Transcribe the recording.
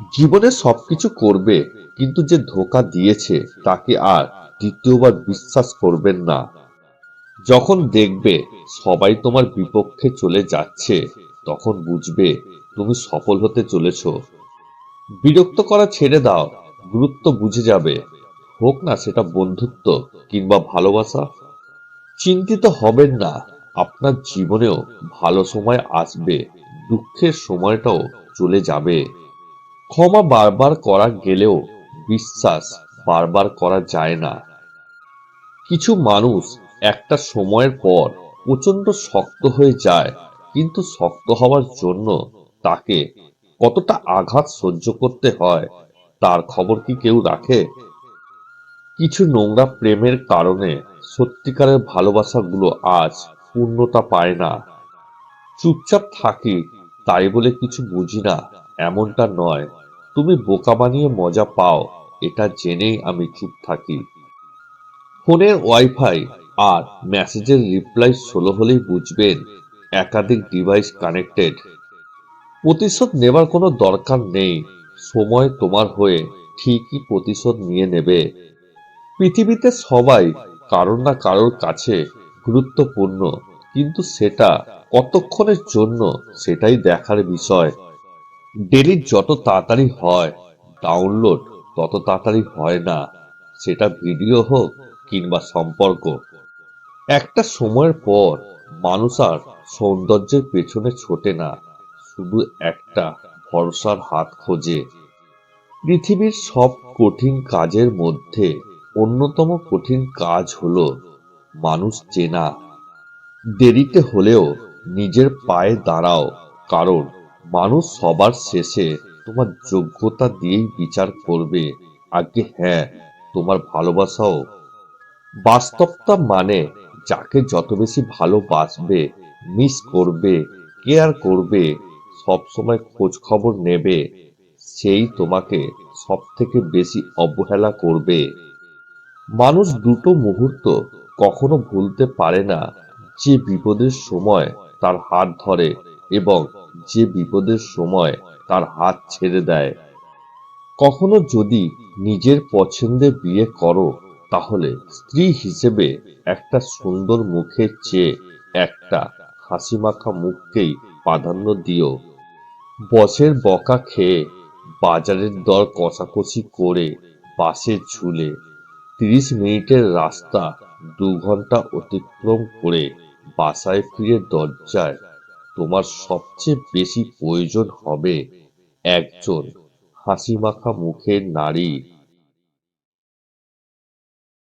জীবনে সবকিছু করবে, কিন্তু যে ধোকা দিয়েছে তাকে আর দ্বিতীয়বার বিশ্বাস করবেন না। যখন দেখবে সবাই তোমার বিপক্ষে চলে যাচ্ছে, তখন বুঝবে তুমি সফল হতে চলেছ। বিরক্ত করা ছেড়ে দাও, গুরুত্ব বুঝে যাবে। হোক না সেটা বন্ধুত্ব কিংবা ভালোবাসা। চিন্তিত হবেন না, আপনার জীবনেও ভালো সময় আসবে, দুঃখের সময়টাও চলে যাবে। ক্ষমা বারবার করা গেলেও বিশ্বাস বারবার করা যায় না। কিছু মানুষ একটা সময়ের পর প্রচণ্ড শক্ত হয়ে যায়, কিন্তু শক্ত হওয়ার জন্য তাকে কতটা আঘাত সহ্য করতে হয়, তার খবর কি কেউ রাখে? কিছু নোংরা প্রেমের কারণে সত্যিকারের ভালোবাসাগুলো আজ পূর্ণতা পায় না। চুপচাপ থাকি তাই বলে কিছু বুঝি না, এমনটা নয়। তুমি বোকা বানিয়ে মজা পাও, এটা জেনেই আমি চুপ থাকি। ফোনের ওয়াইফাই আর মেসেজের রিপ্লাই ষোলো হলেই বুঝবেন, একাধিক ডিভাইস কানেক্টেড। প্রতিশোধ নেবার কোনো দরকার নেই, সময় তোমার হয়ে ঠিকই প্রতিশোধ নিয়ে নেবে। পৃথিবীতে সবাই কারোর না কারোর কাছে গুরুত্বপূর্ণ, কিন্তু সেটা কতক্ষণের জন্য সেটাই দেখার বিষয়। ডেলিট যত তাড়াতাড়ি হয় ডাউনলোড তত তাড়াতাড়ি হয় না। সেটা ভিডিও হোক কিংবা সম্পর্ক। একটা সময়ের পর মানুষ আর সৌন্দর্যের পেছনে ছোটে না। শুধু একটা ভরসার হাত খোঁজে। পৃথিবীর সব কঠিন কাজের মধ্যে অন্যতম কঠিন কাজ হলো মানুষ চেনা। দেরিতে হলেও নিজের পায়ে দাঁড়াও। কারণ মানুষ সবার শেষে তোমার যোগ্যতা দিয়েই বিচার করবে। আগে হ্যাঁ তোমার ভালোবাসাও। বাস্তবতা মানে যাকে যত বেশি ভালোবাসবে মিস করবে কেয়ার করবে সব সময় খোঁজ খবর নেবে, সেই তোমাকে সব থেকে বেশি অবহেলা করবে। মানুষ দুটো মুহূর্ত কখনো ভুলতে পারে না, যে বিপদের সময় তার হাত ধরে এবং যে বিপদের সময় তার হাত ছেড়ে দেয়। কখনো যদি নিজের পছন্দে বিয়ে করো, তাহলে স্ত্রী হিসেবে একটা সুন্দর মুখের চেয়ে একটা হাসি মাখা মুখকেই প্রাধান্য দিও। বসের বকা খেয়ে বাজারের দর কষাকষি করে বাসে ঝুলে তিরিশ মিনিটের রাস্তা দু ঘণ্টা অতিক্রম করে বাসায় ফিরে দরজায় তোমার সবচেয়ে বেশি প্রয়োজন হবে একজন হাসি মাখা মুখের নারী।